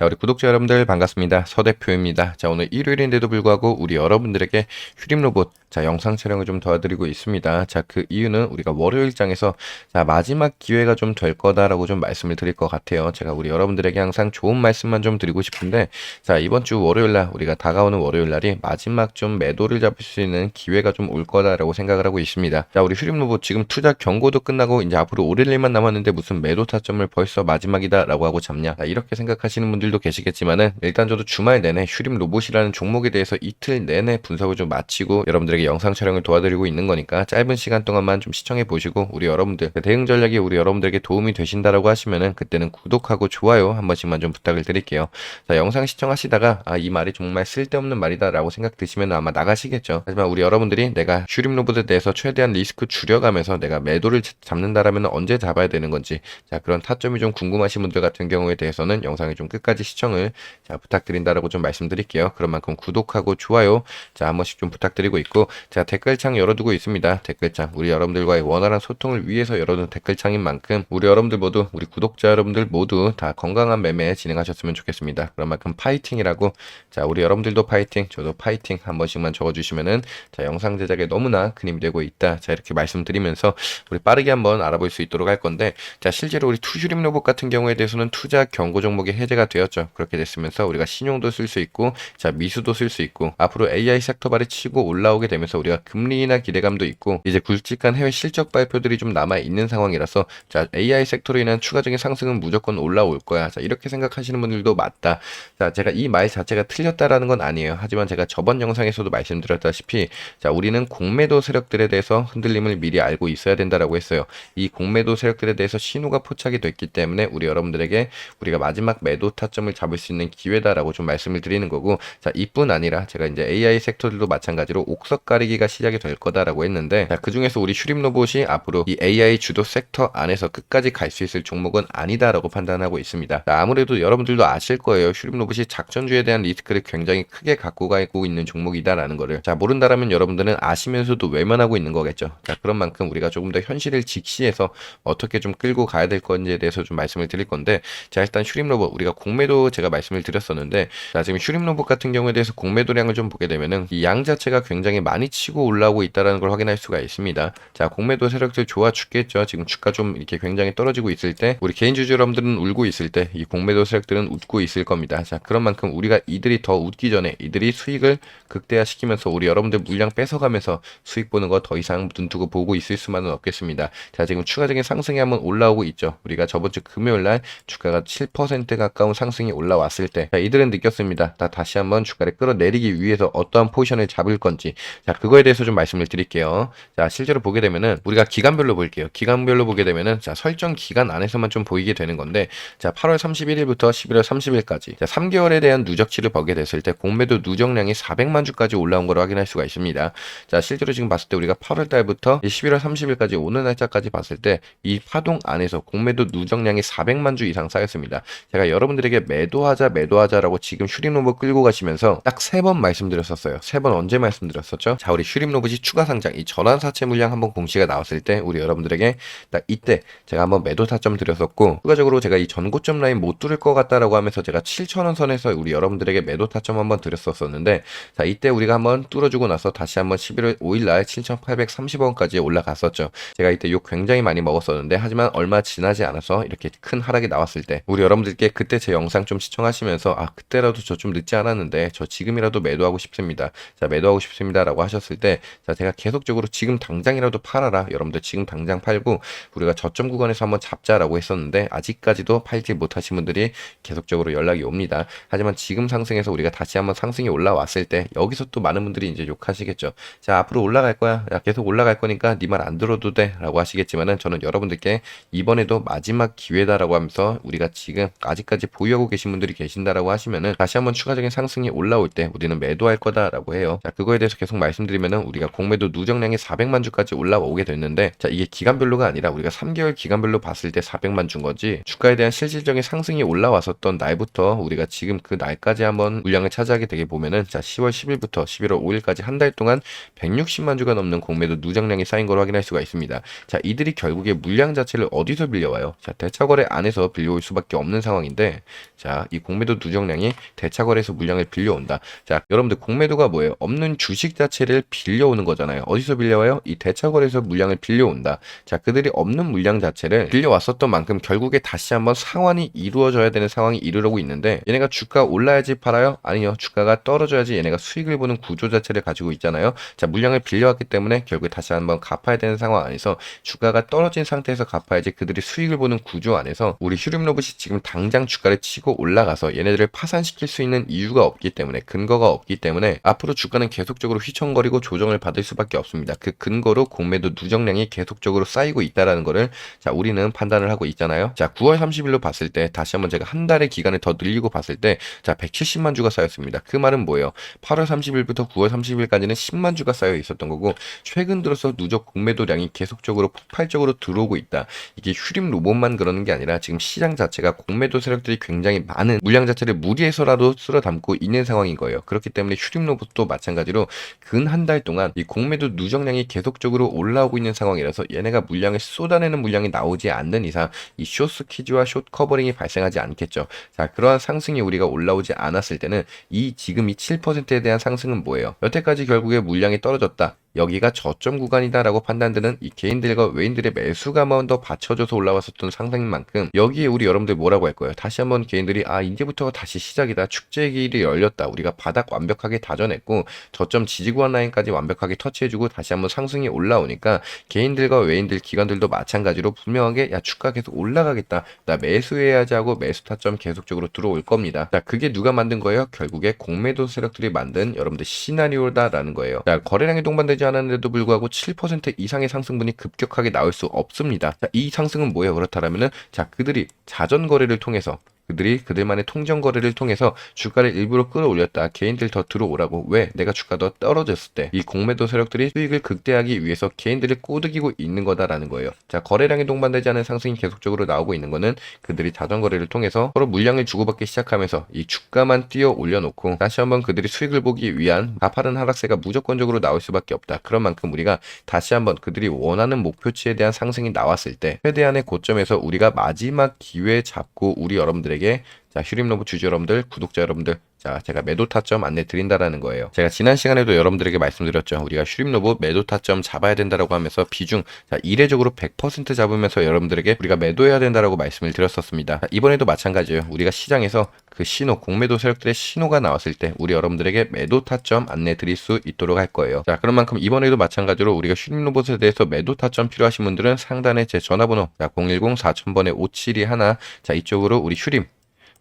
자, 우리 구독자 여러분들 반갑습니다. 서 대표입니다. 자, 오늘 일요일인데도 불구하고 우리 여러분들에게 휴림 로봇 자, 영상 촬영을 좀 도와드리고 있습니다. 자, 그 이유는 우리가 월요일장에서 자, 마지막 기회가 좀 될 거다라고 좀 말씀을 드릴 것 같아요. 제가 우리 여러분들에게 항상 좋은 말씀만 좀 드리고 싶은데 자, 이번 주 월요일 날 우리가 다가오는 월요일 날이 마지막 좀 매도를 잡을 수 있는 기회가 좀 올 거다라고 생각을 하고 있습니다. 자, 우리 휴림 로봇 지금 투자 경고도 끝나고 이제 앞으로 오를 일만 남았는데 무슨 매도 타점을 벌써 마지막이다라고 하고 잡냐? 자, 이렇게 생각하시는 분들 도 계시겠지만은 일단 저도 주말 내내 휴림 로봇이라는 종목에 대해서 이틀 내내 분석을 좀 마치고 여러분들에게 영상 촬영을 도와드리고 있는 거니까 짧은 시간 동안만 좀 시청해 보시고 우리 여러분들 그 대응 전략이 우리 여러분들에게 도움이 되신다라고 하시면은 그때는 구독하고 좋아요 한 번씩만 좀 부탁을 드릴게요. 자, 영상 시청하시다가 아, 이 말이 정말 쓸데없는 말이다라고 생각 드시면 아마 나가시겠죠. 하지만 우리 여러분들이 내가 휴림 로봇에 대해서 최대한 리스크 줄여가면서 내가 매도를 잡는다라면 언제 잡아야 되는 건지 자, 그런 타점이 좀 궁금하신 분들 같은 경우에 대해서는 영상을 좀 끝까지 시청을 자, 부탁드린다라고 좀 말씀드릴게요. 그런 만큼 구독하고 좋아요 자, 한 번씩 좀 부탁드리고 있고 자, 댓글창 열어두고 있습니다. 댓글창 우리 여러분들과의 원활한 소통을 위해서 열어둔 댓글창인 만큼 우리 여러분들 모두 우리 구독자 여러분들 모두 다 건강한 매매 진행하셨으면 좋겠습니다. 그런 만큼 파이팅이라고 자, 우리 여러분들도 파이팅, 저도 파이팅 한 번씩만 적어 주시면은 자, 영상 제작에 너무나 큰 힘이 되고 있다. 자, 이렇게 말씀드리면서 우리 빠르게 한번 알아볼 수 있도록 할 건데 자, 실제로 우리 투슈림 로봇 같은 경우에 대해서는 투자 경고 종목이 해제가 되 었죠. 그렇게 됐으면서 우리가 신용도 쓸 수 있고 자, 미수도 쓸 수 있고 앞으로 AI 섹터 발이 치고 올라오게 되면서 우리가 금리 인하 기대감도 있고 이제 굵직한 해외 실적 발표들이 좀 남아 있는 상황이라서 자, AI 섹터로 인한 추가적인 상승은 무조건 올라올 거야. 자, 이렇게 생각하시는 분들도 맞다. 자, 제가 이 말 자체가 틀렸다라는 건 아니에요. 하지만 제가 저번 영상에서도 말씀드렸다시피 자, 우리는 공매도 세력들에 대해서 흔들림을 미리 알고 있어야 된다라고 했어요. 이 공매도 세력들에 대해서 신호가 포착이 됐기 때문에 우리 여러분들에게 우리가 마지막 매도 타 점을 잡을 수 있는 기회다라고 좀 말씀을 드리는 거고 자, 이뿐 아니라 제가 이제 AI 섹터들도 마찬가지로 옥석 가리기가 시작이 될 거다라고 했는데 자, 그 중에서 우리 슈림 로봇이 앞으로 이 AI 주도 섹터 안에서 끝까지 갈 수 있을 종목은 아니다라고 판단하고 있습니다. 자, 아무래도 여러분들도 아실 거예요. 슈림 로봇이 작전주에 대한 리스크를 굉장히 크게 갖고 가고 있는 종목이다라는 거를 자, 모른다라면 여러분들은 아시면서도 외면하고 있는 거겠죠. 자, 그런 만큼 우리가 조금 더 현실을 직시해서 어떻게 좀 끌고 가야 될 건지에 대해서 좀 말씀을 드릴 건데 자, 일단 슈림 로봇 우리가 공 매도 제가 말씀을 드렸었는데 자, 지금 슈림 로봇 같은 경우에 대해서 공매도량을 좀 보게 되면은 이 양 자체가 굉장히 많이 치고 올라오고 있다라는 걸 확인할 수가 있습니다. 자, 공매도 세력들 좋아 죽겠죠. 지금 주가 좀 이렇게 굉장히 떨어지고 있을 때 우리 개인 주주 여러분들은 울고 있을 때 이 공매도 세력들은 웃고 있을 겁니다. 자, 그런 만큼 우리가 이들이 더 웃기 전에 이들이 수익을 극대화시키면서 우리 여러분들 물량 뺏어가면서 수익 보는 거 더 이상 눈 두고 보고 있을 수만은 없겠습니다. 자, 지금 추가적인 상승이 한번 올라오고 있죠. 우리가 저번 주 금요일 날 주가가 7% 가까운 상승 이 올라왔을 때 자, 이들은 느꼈습니다. 다 다시 한번 주가를 끌어내리기 위해서 어떠한 포지션을 잡을 건지 자, 그거에 대해서 좀 말씀을 드릴게요. 자, 실제로 보게 되면은 우리가 기간별로 볼게요. 기간별로 보게 되면은 자, 설정 기간 안에서만 좀 보이게 되는 건데 자, 8월 31일부터 11월 30일까지 자, 3개월에 대한 누적치를 보게 됐을 때 공매도 누적량이 400만 주까지 올라온 걸 확인할 수가 있습니다. 자, 실제로 지금 봤을 때 우리가 8월 달부터 11월 30일까지 오는 날짜까지 봤을 때 이 파동 안에서 공매도 누적량이 400만 주 이상 쌓였습니다. 제가 여러분들에게 매도하자 매도하자라고 지금 슈림 로봇 끌고 가시면서 딱 세 번 말씀드렸었어요. 세 번 언제 말씀드렸었죠? 자, 우리 슈림 로봇이 추가 상장 이 전환 사채 물량 한번 공시가 나왔을 때 우리 여러분들에게 딱 이때 제가 한번 매도 타점 드렸었고 추가적으로 제가 이 전고점 라인 못 뚫을 것 같다라고 하면서 제가 7천원 선에서 우리 여러분들에게 매도 타점 한번 드렸었었는데 자, 이때 우리가 한번 뚫어주고 나서 다시 한번 11월 5일 날 7,830원까지 올라갔었죠. 제가 이때 욕 굉장히 많이 먹었었는데 하지만 얼마 지나지 않아서 이렇게 큰 하락이 나왔을 때 우리 여러분들께 그때 제 영상 좀 시청하시면서 아 그때라도 저 좀 늦지 않았는데 저 지금이라도 매도하고 싶습니다. 자 매도하고 싶습니다라고 하셨을 때 자 제가 계속적으로 지금 당장이라도 팔아라 여러분들 지금 당장 팔고 우리가 저점 구간에서 한번 잡자라고 했었는데 아직까지도 팔지 못하신 분들이 계속적으로 연락이 옵니다. 하지만 지금 상승해서 우리가 다시 한번 상승이 올라왔을 때 여기서 또 많은 분들이 이제 욕하시겠죠. 자 앞으로 올라갈 거야. 야, 계속 올라갈 거니까 네 말 안 들어도 돼라고 하시겠지만은 저는 여러분들께 이번에도 마지막 기회다라고 하면서 우리가 지금 아직까지 보유 하고 계신 분들이 계신다라고 하시면은 다시 한번 추가적인 상승이 올라올 때 우리는 매도할 거다라고 해요. 자 그거에 대해서 계속 말씀드리면은 우리가 공매도 누적량이 400만 주까지 올라오게 됐는데 자 이게 기간별로가 아니라 우리가 3개월 기간별로 봤을 때 400만 준 거지 주가에 대한 실질적인 상승이 올라왔었던 날부터 우리가 지금 그 날까지 한번 물량을 차지하게 되게 보면은 자 10월 10일부터 11월 5일까지 한 달 동안 160만 주가 넘는 공매도 누적량이 쌓인 걸 확인할 수가 있습니다. 자 이들이 결국에 물량 자체를 어디서 빌려와요? 자 대차거래 안에서 빌려올 수밖에 없는 상황인데 자, 이 공매도 누적량이 대차거래에서 물량을 빌려온다. 자, 여러분들 공매도가 뭐예요? 없는 주식 자체를 빌려오는 거잖아요. 어디서 빌려와요? 이 대차거래에서 물량을 빌려온다. 자, 그들이 없는 물량 자체를 빌려왔었던 만큼 결국에 다시 한번 상환이 이루어져야 되는 상황이 이르러고 있는데 얘네가 주가 올라야지 팔아요? 아니요. 주가가 떨어져야지 얘네가 수익을 보는 구조 자체를 가지고 있잖아요. 자, 물량을 빌려왔기 때문에 결국에 다시 한번 갚아야 되는 상황 안에서 주가가 떨어진 상태에서 갚아야지 그들이 수익을 보는 구조 안에서 우리 휴림 로봇이 지금 당장 주가를 치고 올라가서 얘네들을 파산시킬 수 있는 이유가 없기 때문에 근거가 없기 때문에 앞으로 주가는 계속적으로 휘청거리고 조정을 받을 수밖에 없습니다. 그 근거로 공매도 누적량이 계속적으로 쌓이고 있다라는 거를 자 우리는 판단을 하고 있잖아요. 자 9월 30일로 봤을 때 다시 한번 제가 한 달의 기간을 더 늘리고 봤을 때 자 170만 주가 쌓였습니다. 그 말은 뭐예요? 8월 30일부터 9월 30일까지는 10만 주가 쌓여 있었던 거고 최근 들어서 누적 공매도량이 계속적으로 폭발적으로 들어오고 있다. 이게 휴림 로봇만 그러는 게 아니라 지금 시장 자체가 공매도 세력들이 굉장히 많은 물량 자체를 무리해서라도 쓸어 담고 있는 상황인 거예요. 그렇기 때문에 휴림 로봇도 마찬가지로 근 한 달 동안 이 공매도 누적량이 계속적으로 올라오고 있는 상황이라서 얘네가 물량을 쏟아내는 물량이 나오지 않는 이상 이 쇼스 키즈와 숏 커버링이 발생하지 않겠죠. 자, 그러한 상승이 우리가 올라오지 않았을 때는 이 지금 이 7%에 대한 상승은 뭐예요? 여태까지 결국에 물량이 떨어졌다. 여기가 저점 구간이다라고 판단되는 이 개인들과 외인들의 매수가만 더 받쳐줘서 올라왔었던 상승인 만큼 여기에 우리 여러분들 뭐라고 할 거예요? 다시 한번 개인들이 아 이제부터가 다시 시작이다 축제의 길이 열렸다 우리가 바닥 완벽하게 다져냈고 저점 지지구간 라인까지 완벽하게 터치해주고 다시 한번 상승이 올라오니까 개인들과 외인들 기관들도 마찬가지로 분명하게 야 주가 계속 올라가겠다 나 매수해야지 하고 매수 타점 계속적으로 들어올 겁니다. 자 그게 누가 만든 거예요? 결국에 공매도 세력들이 만든 여러분들 시나리오다라는 거예요. 자 거래량이 동반되지 않았는데도 불구하고 7% 이상의 상승분이 급격하게 나올 수 없습니다. 자, 이 상승은 뭐예요? 그렇다면은 자 그들이 자전 거래를 통해서 그들이 그들만의 통정 거래를 통해서 주가를 일부러 끌어올렸다. 개인들 더 들어오라고. 왜? 내가 주가 더 떨어졌을 때 이 공매도 세력들이 수익을 극대화하기 위해서 개인들을 꼬드기고 있는 거다라는 거예요. 자, 거래량이 동반되지 않은 상승이 계속적으로 나오고 있는 거는 그들이 자전 거래를 통해서 서로 물량을 주고받기 시작하면서 이 주가만 뛰어 올려놓고 다시 한번 그들이 수익을 보기 위한 가파른 하락세가 무조건적으로 나올 수밖에 없다. 그런 만큼 우리가 다시 한번 그들이 원하는 목표치에 대한 상승이 나왔을 때 최대한의 고점에서 우리가 마지막 기회 잡고 우리 여러분들에게 분들에게 자, 휴림 로봇 주주 여러분들, 구독자 여러분들, 자, 제가 매도 타점 안내 드린다라는 거예요. 제가 지난 시간에도 여러분들에게 말씀드렸죠. 우리가 휴림 로봇 매도 타점 잡아야 된다라고 하면서 비중, 자, 이례적으로 100% 잡으면서 여러분들에게 우리가 매도해야 된다라고 말씀을 드렸었습니다. 자, 이번에도 마찬가지예요. 우리가 시장에서 그 신호, 공매도 세력들의 신호가 나왔을 때 우리 여러분들에게 매도 타점 안내 드릴 수 있도록 할 거예요. 자, 그런 만큼 이번에도 마찬가지로 우리가 휴림 로봇에 대해서 매도 타점 필요하신 분들은 상단에 제 전화번호, 자, 010-4000번에 57이 하나, 자, 이쪽으로 우리 휴림,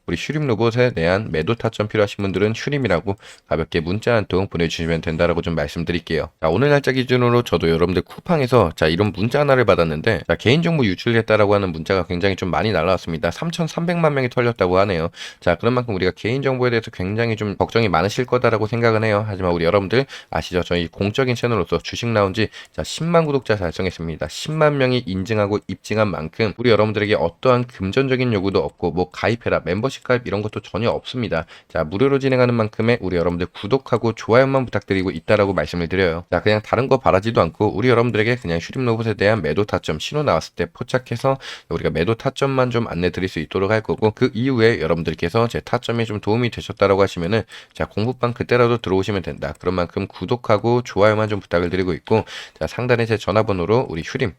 우리 휴림 로봇에 대한 매도 타점 필요하신 분들은 휴림이라고 가볍게 문자 한 통 보내주시면 된다라고 좀 말씀드릴게요. 자, 오늘 날짜 기준으로 저도 여러분들 쿠팡에서 자, 이런 문자 하나를 받았는데 자, 개인정보 유출됐다라고 하는 문자가 굉장히 좀 많이 날라왔습니다. 3,300만 명이 털렸다고 하네요. 자, 그런 만큼 우리가 개인정보에 대해서 굉장히 좀 걱정이 많으실 거다라고 생각은 해요. 하지만 우리 여러분들 아시죠? 저희 공적인 채널로서 주식 라운지 자, 10만 구독자 달성했습니다. 10만 명이 인증하고 입증한 만큼 우리 여러분들에게 어떠한 금전적인 요구도 없고 뭐 가입해라 멤버십 가입 이런 것도 전혀 없습니다. 자, 무료로 진행하는 만큼의 우리 여러분들 구독하고 좋아요만 부탁드리고 있다라고 말씀을 드려요. 자, 그냥 다른 거 바라지도 않고 우리 여러분들에게 그냥 슈림 로봇에 대한 매도 타점 신호 나왔을 때 포착해서 우리가 매도 타점만 좀 안내 드릴 수 있도록 할 거고 그 이후에 여러분들께서 제 타점에 좀 도움이 되셨다라고 하시면은 자, 공부방 그때라도 들어오시면 된다. 그런 만큼 구독하고 좋아요만 좀 부탁을 드리고 있고 자, 상단에 제 전화번호로 우리 휴림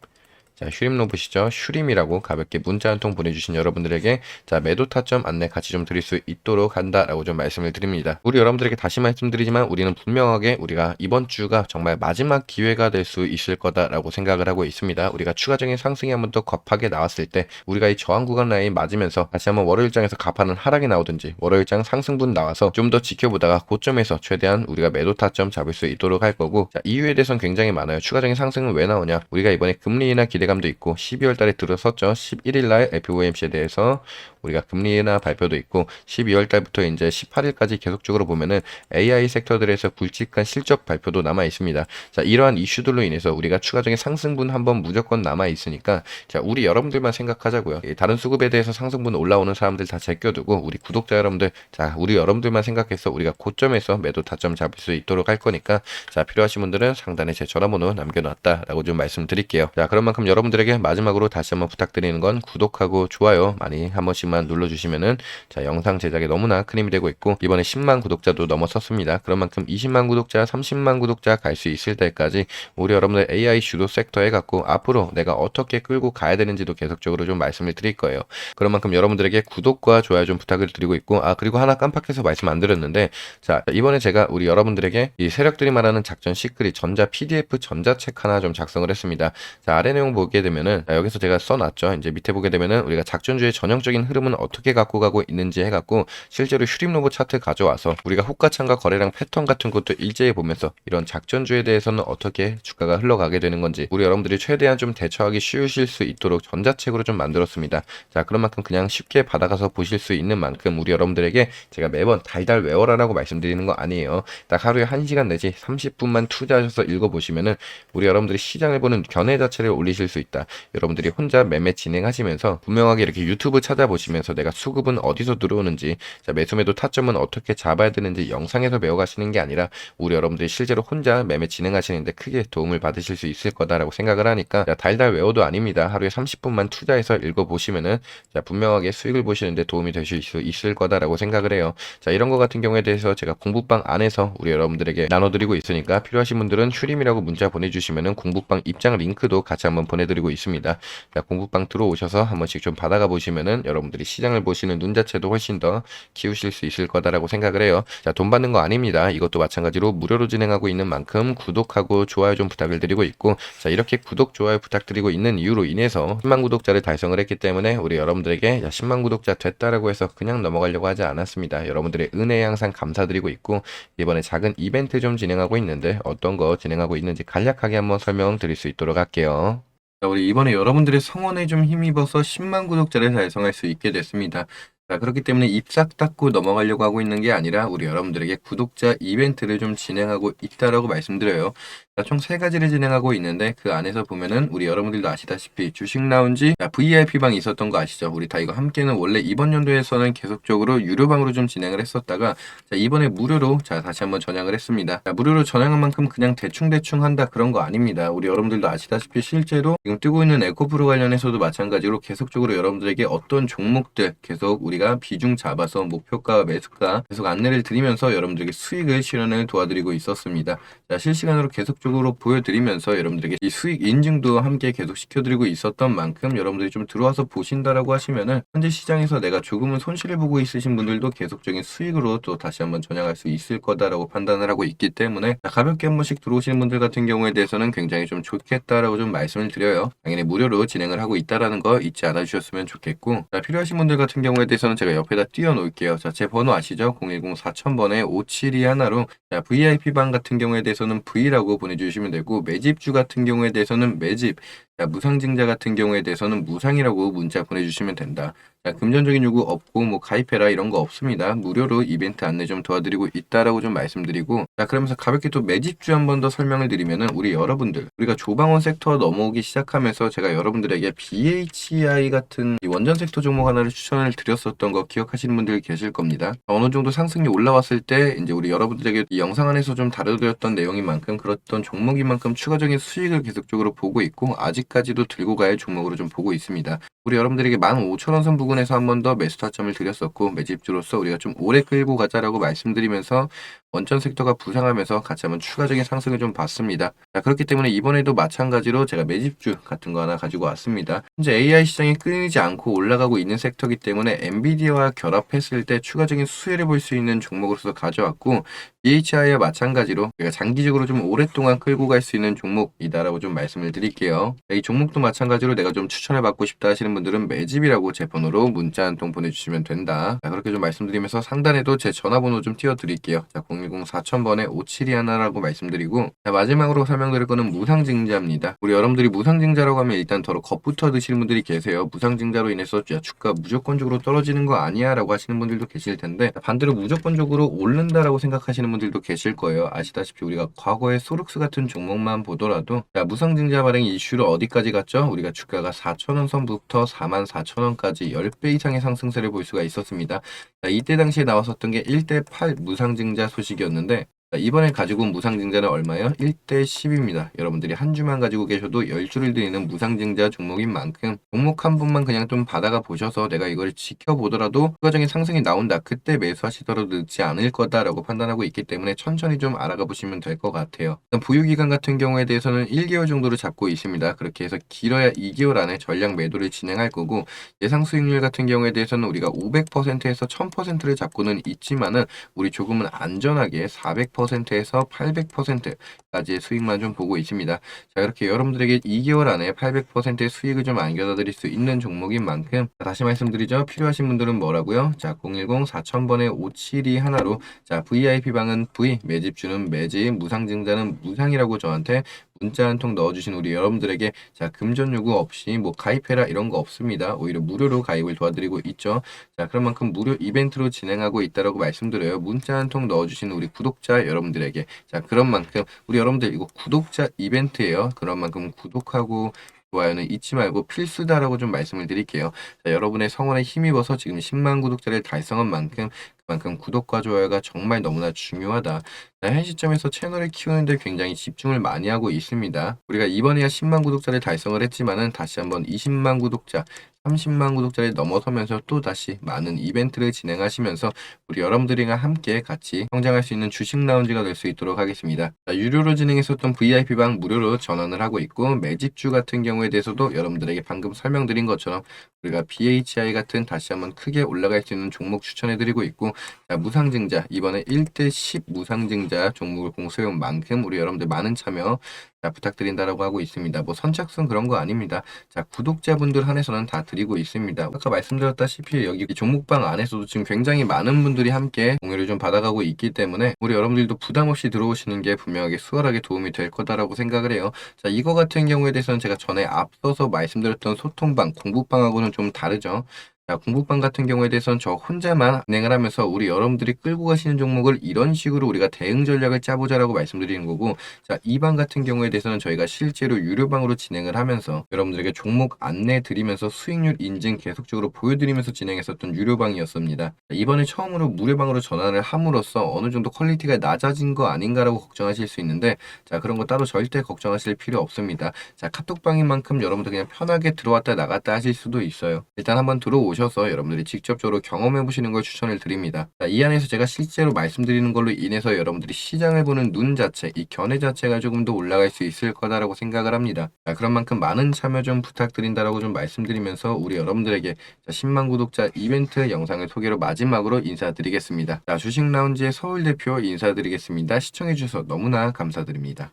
자, 휴림 로봇이죠. 휴림이라고 가볍게 문자 한 통 보내주신 여러분들에게 자, 매도 타점 안내 같이 좀 드릴 수 있도록 한다라고 좀 말씀을 드립니다. 우리 여러분들에게 다시 말씀드리지만 우리는 분명하게 우리가 이번 주가 정말 마지막 기회가 될 수 있을 거다라고 생각을 하고 있습니다. 우리가 추가적인 상승이 한 번 더 겁하게 나왔을 때 우리가 이 저항 구간 라인 맞으면서 다시 한번 월요일장에서 가파른 하락이 나오든지 월요일장 상승분 나와서 좀 더 지켜보다가 고점에서 최대한 우리가 매도 타점 잡을 수 있도록 할 거고 자, 이유에 대해서는 굉장히 많아요. 추가적인 상승은 왜 나오냐? 우리가 이번에 금리 인하 기대감도 있고 12월 달에 들어섰죠. 11일 날 FOMC에 대해서 우리가 금리 인하 발표도 있고 12월 달부터 이제 18일까지 계속적으로 보면은 AI 섹터들에서 굵직한 실적 발표도 남아 있습니다. 자, 이러한 이슈들로 인해서 우리가 추가적인 상승분 한번 무조건 남아 있으니까 자, 우리 여러분들만 생각하자고요. 이 다른 수급에 대해서 상승분 올라오는 사람들 다 제껴두고 우리 구독자 여러분들 자, 우리 여러분들만 생각해서 우리가 고점에서 매도 타점 잡을 수 있도록 할 거니까 자, 필요하신 분들은 상단에 제 전화번호 남겨 놨다라고 좀 말씀드릴게요. 자, 그런 만큼 여러분들에게 마지막으로 다시 한번 부탁드리는 건 구독하고 좋아요 많이 한 번씩 버튼만 눌러주시면은 자 영상 제작에 너무나 큰 힘이 되고 있고 이번에 10만 구독자도 넘어섰습니다. 그런 만큼 20만 구독자, 30만 구독자 갈 수 있을 때까지 우리 여러분들 AI 주도 섹터에 갖고 앞으로 내가 어떻게 끌고 가야 되는지도 계속적으로 좀 말씀을 드릴 거예요. 그런 만큼 여러분들에게 구독과 좋아요 좀 부탁을 드리고 있고 아 그리고 하나 깜빡해서 말씀 안 드렸는데 자 이번에 제가 우리 여러분들에게 이 세력들이 말하는 작전 시크릿 전자 PDF 전자책 하나 좀 작성을 했습니다. 자 아래 내용 보게 되면은 자, 여기서 제가 써놨죠. 이제 밑에 보게 되면은 우리가 작전주의 전형적인 흐름 은 어떻게 갖고 가고 있는지 해갖고 실제로 휴림 로봇 차트 가져와서 우리가 호가창과 거래량 패턴 같은 것도 일제히 보면서 이런 작전주에 대해서는 어떻게 주가가 흘러가게 되는 건지 우리 여러분들이 최대한 좀 대처하기 쉬우실 수 있도록 전자책으로 좀 만들었습니다. 자 그런 만큼 그냥 쉽게 받아가서 보실 수 있는 만큼 우리 여러분들에게 제가 매번 달달 외워라라고 말씀드리는 거 아니에요. 딱 하루에 1시간 내지 30분만 투자하셔서 읽어보시면은 우리 여러분들이 시장을 보는 견해 자체를 올리실 수 있다. 여러분들이 혼자 매매 진행하시면서 분명하게 이렇게 유튜브 찾아보시면 서 내가 수급은 어디서 들어오는지 자, 매수 매도 타점은 어떻게 잡아야 되는지 영상에서 배워가시는 게 아니라 우리 여러분들이 실제로 혼자 매매 진행하시는데 크게 도움을 받으실 수 있을 거다라고 생각을 하니까 자, 달달 외워도 아닙니다. 하루에 30분만 투자해서 읽어보시면은 자, 분명하게 수익을 보시는데 도움이 되실 수 있을 거다라고 생각을 해요. 자, 이런 거 같은 경우에 대해서 제가 공부방 안에서 우리 여러분들에게 나눠드리고 있으니까 필요하신 분들은 휴림이라고 문자 보내주시면은 공부방 입장 링크도 같이 한번 보내드리고 있습니다. 자, 공부방 들어오셔서 한 번씩 좀 받아가 보시면은 여러분들이 시장을 보시는 눈 자체도 훨씬 더 키우실 수 있을 거다라고 생각을 해요. 자, 돈 받는 거 아닙니다. 이것도 마찬가지로 무료로 진행하고 있는 만큼 구독하고 좋아요 좀 부탁을 드리고 있고 자, 이렇게 구독, 좋아요 부탁드리고 있는 이유로 인해서 10만 구독자를 달성을 했기 때문에 우리 여러분들에게 야, 10만 구독자 됐다라고 해서 그냥 넘어가려고 하지 않았습니다. 여러분들의 은혜에 항상 감사드리고 있고 이번에 작은 이벤트 좀 진행하고 있는데 어떤 거 진행하고 있는지 간략하게 한번 설명드릴 수 있도록 할게요. 자, 우리 이번에 여러분들의 성원에 좀 힘입어서 10만 구독자를 달성할 수 있게 됐습니다. 자, 그렇기 때문에 입싹 닫고 넘어가려고 하고 있는 게 아니라 우리 여러분들에게 구독자 이벤트를 좀 진행하고 있다라고 말씀드려요. 자, 총세 가지를 진행하고 있는데 그 안에서 보면은 우리 여러분들도 아시다시피 주식 라운지 VIP방이 있었던 거 아시죠? 우리 다 이거 함께는 원래 이번 연도에서는 계속적으로 유료방으로 좀 진행을 했었다가 자, 이번에 무료로 자, 다시 한번 전향을 했습니다. 자, 무료로 전향한 만큼 그냥 대충대충 한다 그런 거 아닙니다. 우리 여러분들도 아시다시피 실제로 지금 뜨고 있는 에코프로 관련해서도 마찬가지로 계속적으로 여러분들에게 어떤 종목들 계속 우리가 비중 잡아서 목표가 매수가 계속 안내를 드리면서 여러분들에게 수익을 실현을 도와드리고 있었습니다. 자, 실시간으로 계속적으로 보여드리면서 여러분들에게 이 수익 인증도 함께 계속 시켜드리고 있었던 만큼 여러분들이 좀 들어와서 보신다라고 하시면은 현재 시장에서 내가 조금은 손실을 보고 있으신 분들도 계속적인 수익으로 또 다시 한번 전향할 수 있을 거다라고 판단을 하고 있기 때문에 자, 가볍게 한 번씩 들어오시는 분들 같은 경우에 대해서는 굉장히 좀 좋겠다라고 좀 말씀을 드려요. 당연히 무료로 진행을 하고 있다라는 거 잊지 않아 주셨으면 좋겠고 자, 필요하신 분들 같은 경우에 대해서는 제가 옆에다 띄워 놓을게요. 자, 제 번호 아시죠? 010 4000번에 572 하나로 자, VIP방 같은 경우에 대해서는 V라고 보내 주시면 되고 매집주 같은 경우에 대해서는 매집 자, 무상증자 같은 경우에 대해서는 무상이라고 문자 보내주시면 된다. 자, 금전적인 요구 없고 뭐 가입해라 이런 거 없습니다. 무료로 이벤트 안내 좀 도와드리고 있다라고 좀 말씀드리고 자 그러면서 가볍게 또 매집주 한 번 더 설명을 드리면은 우리 여러분들 우리가 조방원 섹터 넘어오기 시작하면서 제가 여러분들에게 BHI 같은 이 원전 섹터 종목 하나를 추천을 드렸었던 거 기억하시는 분들 계실 겁니다. 어느 정도 상승이 올라왔을 때 이제 우리 여러분들에게 이 영상 안에서 좀 다뤄드렸던 내용인 만큼 그렇던 종목인 만큼 추가적인 수익을 계속적으로 보고 있고 아직까지도 들고 가야 종목으로 좀 보고 있습니다. 우리 여러분들에게 15,000원 선부 근에서 한 번 더 매수 타점을 드렸었고 매집주로서 우리가 좀 오래 끌고 가자라고 말씀드리면서 원전 섹터가 부상하면서 같이 한번 추가적인 상승을 좀 봤습니다. 자, 그렇기 때문에 이번에도 마찬가지로 제가 매집주 같은 거 하나 가지고 왔습니다. 현재 AI 시장이 끊이지 않고 올라가고 있는 섹터이기 때문에 엔비디아와 결합했을 때 추가적인 수혜를 볼 수 있는 종목으로서 가져왔고 BHI와 마찬가지로 우리가 장기적으로 좀 오랫동안 끌고 갈 수 있는 종목이다라고 좀 말씀을 드릴게요. 자, 이 종목도 마찬가지로 내가 좀 추천을 받고 싶다 하시는 분들은 매집이라고 제 번호로 문자 한 통 보내주시면 된다. 자, 그렇게 좀 말씀드리면서 상단에도 제 전화번호 좀 띄워드릴게요. 자, 010 4000번에 57이 하나라고 말씀드리고 자, 마지막으로 설명드릴 거는 무상증자입니다. 우리 여러분들이 무상증자라고 하면 일단 더러 겁부터 드시는 분들이 계세요. 무상증자로 인해서 야, 주가 무조건적으로 떨어지는 거 아니야 라고 하시는 분들도 계실 텐데 반대로 무조건적으로 오른다라고 생각하시는 분들도 계실 거예요. 아시다시피 우리가 과거에 소룩스 같은 종목만 보더라도 자, 무상증자 발행 이슈로 어디까지 갔죠? 우리가 주가가 4천원 선부터 4만 4천원까지 10배 이상의 상승세를 볼 수가 있었습니다. 자, 이때 당시에 나왔었던 게 1대8 무상증자 소식이었는데 자, 이번에 가지고 온 무상증자는 얼마예요? 1대 10입니다. 여러분들이 한 주만 가지고 계셔도 10주를 드리는 무상증자 종목인 만큼 종목 한 분만 그냥 좀 받아가 보셔서 내가 이걸 지켜보더라도 추가적인 상승이 나온다. 그때 매수하시더라도 늦지 않을 거다라고 판단하고 있기 때문에 천천히 좀 알아가 보시면 될 것 같아요. 보유기간 같은 경우에 대해서는 1개월 정도를 잡고 있습니다. 그렇게 해서 길어야 2개월 안에 전량 매도를 진행할 거고 예상 수익률 같은 경우에 대해서는 우리가 500%에서 1000%를 잡고는 있지만은 우리 조금은 안전하게 400% 에서 800%까지의 수익만 좀 보고 있습니다. 자, 이렇게 여러분들에게 2개월 안에 800%의 수익을 좀 안겨다 드릴 수 있는 종목인 만큼 자, 다시 말씀드리죠. 필요하신 분들은 뭐라고요? 자, 010 4000번에 572 하나로 자, VIP 방은 V, 매집주는 매집, 무상증자는 무상이라고 저한테 문자 한 통 넣어주신 우리 여러분들에게 자 금전 요구 없이 뭐 가입해라 이런 거 없습니다. 오히려 무료로 가입을 도와드리고 있죠. 자 그런 만큼 무료 이벤트로 진행하고 있다라고 말씀드려요. 문자 한 통 넣어주신 우리 구독자 여러분들에게 자 그런 만큼 우리 여러분들 이거 구독자 이벤트예요. 그런 만큼 구독하고 좋아요는 잊지 말고 필수다라고 좀 말씀을 드릴게요. 자, 여러분의 성원에 힘입어서 지금 10만 구독자를 달성한 만큼 그만큼 구독과 좋아요가 정말 너무나 중요하다. 자, 현 시점에서 채널을 키우는데 굉장히 집중을 많이 하고 있습니다. 우리가 이번에야 10만 구독자를 달성을 했지만은 다시 한번 20만 구독자, 30만 구독자를 넘어서면서 또 다시 많은 이벤트를 진행하시면서 우리 여러분들이랑 함께 같이 성장할 수 있는 주식 라운지가 될 수 있도록 하겠습니다. 자, 유료로 진행했었던 VIP방 무료로 전환을 하고 있고 매집주 같은 경우에 대해서도 여러분들에게 방금 설명드린 것처럼 우리가 BHI 같은 다시 한번 크게 올라갈 수 있는 종목 추천해드리고 있고 자, 무상증자 이번에 1대 10 무상증자 종목을 공수해온 만큼 우리 여러분들 많은 참여 자, 부탁드린다라고 하고 있습니다. 뭐 선착순 그런 거 아닙니다. 자, 구독자분들 한해서는 다 드리고 있습니다. 아까 말씀드렸다시피 여기 종목방 안에서도 지금 굉장히 많은 분들이 함께 공유를 좀 받아가고 있기 때문에 우리 여러분들도 부담 없이 들어오시는 게 분명하게 수월하게 도움이 될 거다라고 생각을 해요. 자, 이거 같은 경우에 대해서는 제가 전에 앞서서 말씀드렸던 소통방, 공부방하고는 좀 다르죠. 자, 공부방 같은 경우에 대해서는 저 혼자만 진행을 하면서 우리 여러분들이 끌고 가시는 종목을 이런 식으로 우리가 대응 전략을 짜보자라고 말씀드리는 거고, 자, 이 방 같은 경우에 대해서는 저희가 실제로 유료방으로 진행을 하면서 여러분들에게 종목 안내 드리면서 수익률 인증 계속적으로 보여드리면서 진행했었던 유료방이었습니다. 자, 이번에 처음으로 무료방으로 전환을 함으로써 어느 정도 퀄리티가 낮아진 거 아닌가라고 걱정하실 수 있는데, 자, 그런 거 따로 절대 걱정하실 필요 없습니다. 자, 카톡방인 만큼 여러분들 그냥 편하게 들어왔다 나갔다 하실 수도 있어요. 일단 한번 들어오 셔서 여러분들이 직접적으로 경험해 보시는 걸 추천을 드립니다. 자, 이 안에서 제가 실제로 말씀드리는 걸로 인해서 여러분들이 시장을 보는 눈 자체, 이 견해 자체가 조금 더 올라갈 수 있을 거다라고 생각을 합니다. 자, 그런 만큼 많은 참여 좀 부탁드린다라고 좀 말씀드리면서 우리 여러분들에게 자, 10만 구독자 이벤트 영상을 소개로 마지막으로 인사드리겠습니다. 자, 주식 라운지의 서울 대표 인사드리겠습니다. 시청해 주셔서 너무나 감사드립니다.